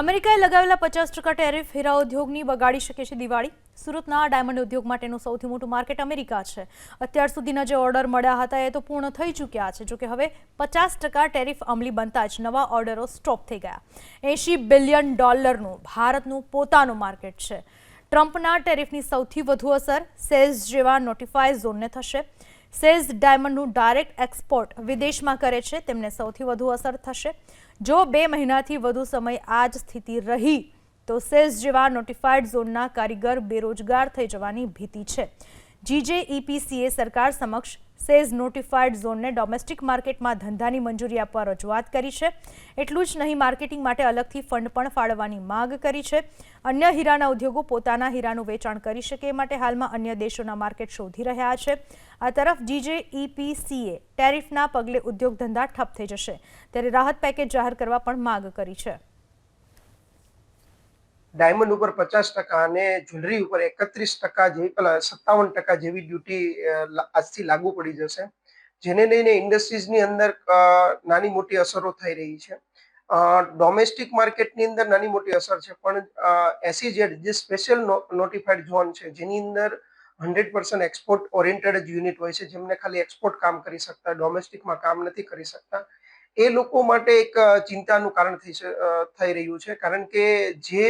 અમેરિકાએ લગાવેલા પચાસ ટકા ટેરિફ હીરા ઉદ્યોગની બગાડી શકે છે દિવાળી. સુરતના ડાયમંડ ઉદ્યોગ માટેનું સૌથી મોટું માર્કેટ અમેરિકા છે. અત્યાર સુધીના જે ઓર્ડર મળ્યા હતા એ તો પૂર્ણ થઈ ચૂક્યા છે, જોકે હવે પચાસ ટકા ટેરિફ અમલી બનતા જ નવા ઓર્ડરો સ્ટોપ થઈ ગયા. એંશી બિલિયન ડોલરનું ભારતનું પોતાનું માર્કેટ છે. ટ્રમ્પના ટેરિફની સૌથી વધુ અસર સેલ્સ જેવા નોટિફાઈ ઝોનને થશે. સેઝ ડાયમંડનું ડાયરેક્ટ એક્સપોર્ટ વિદેશમાં કરે છે. તેમને સૌથી વધુ અસર થશે. જો બે મહિનાથી વધુ સમય આ જ સ્થિતિ રહી, તો સેઝ જેવા નોટિફાઈડ ઝોનના કારીગર બેરોજગાર થઈ જવાની ભીતિ છે. જીજેઈપીસીએ સરકાર સમક્ષ સેઝ નોટિફાઈડ ઝોનને ડોમેસ્ટિક માર્કેટમાં ધંધાની મંજૂરી આપવા રજૂઆત કરી છે. એટલું જ નહીં, માર્કેટિંગ માટે અલગથી ફંડ પણ ફાળવવાની માંગ કરી છે. અન્ય હીરાના ઉદ્યોગો પોતાના હીરાનું વેચાણ કરી શકે એ માટે હાલમાં અન્ય દેશોના માર્કેટ શોધી રહ્યા છે. આ તરફ જીજેઈપીસીએ ટેરિફના પગલે ઉદ્યોગ ધંધા ઠપ થઈ જશે, ત્યારે રાહત પેકેજ જાહેર કરવા પણ માંગ કરી છે. ડાયમંડ ઉપર પચાસ ટકા અને જ્વેલરી ઉપર એકત્રીસ ટકા જેવી પેલા સત્તાવન ટકા જેવી ડ્યુટી આજથી લાગુ પડી જશે. જેને લઈને ઇન્ડસ્ટ્રીઝની અંદર નાની મોટી અસરો થઈ રહી છે. ડોમેસ્ટિક માર્કેટની અંદર નાની મોટી અસર છે, પણ એસી જેડ જે સ્પેશિયલ નોટિફાઈડ ઝોન છે, જેની અંદર હંડ્રેડ પર્સન્ટ એક્સપોર્ટ ઓરિએન્ટેડ જ યુનિટ હોય છે, જેમને ખાલી એક્સપોર્ટ કામ કરી શકતા, ડોમેસ્ટિકમાં કામ નથી કરી શકતા. એ લોકો માટે એક ચિંતાનું કારણ થઈ થઈ રહ્યું છે. કારણ કે જે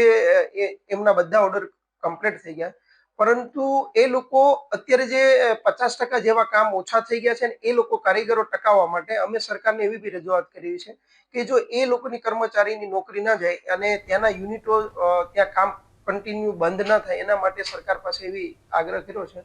એમના બધા ઓર્ડર કમ્પ્લીટ થઈ ગયા. પરંતુ એ લોકો અત્યારે જે પચાસ ટકા જેવા કામ ઓછા થઈ ગયા છે ને એ લોકો કારીગરો ટકાવવા માટે અમે સરકારને એવી બી રજૂઆત કરી છે કે જો એ લોકોની કર્મચારીની નોકરી ના જાય અને ત્યાંના યુનિટો ત્યાં કામ કન્ટિન્યુ બંધ ના થાય, એના માટે સરકાર પાસે એવી આગ્રહ કર્યો છે.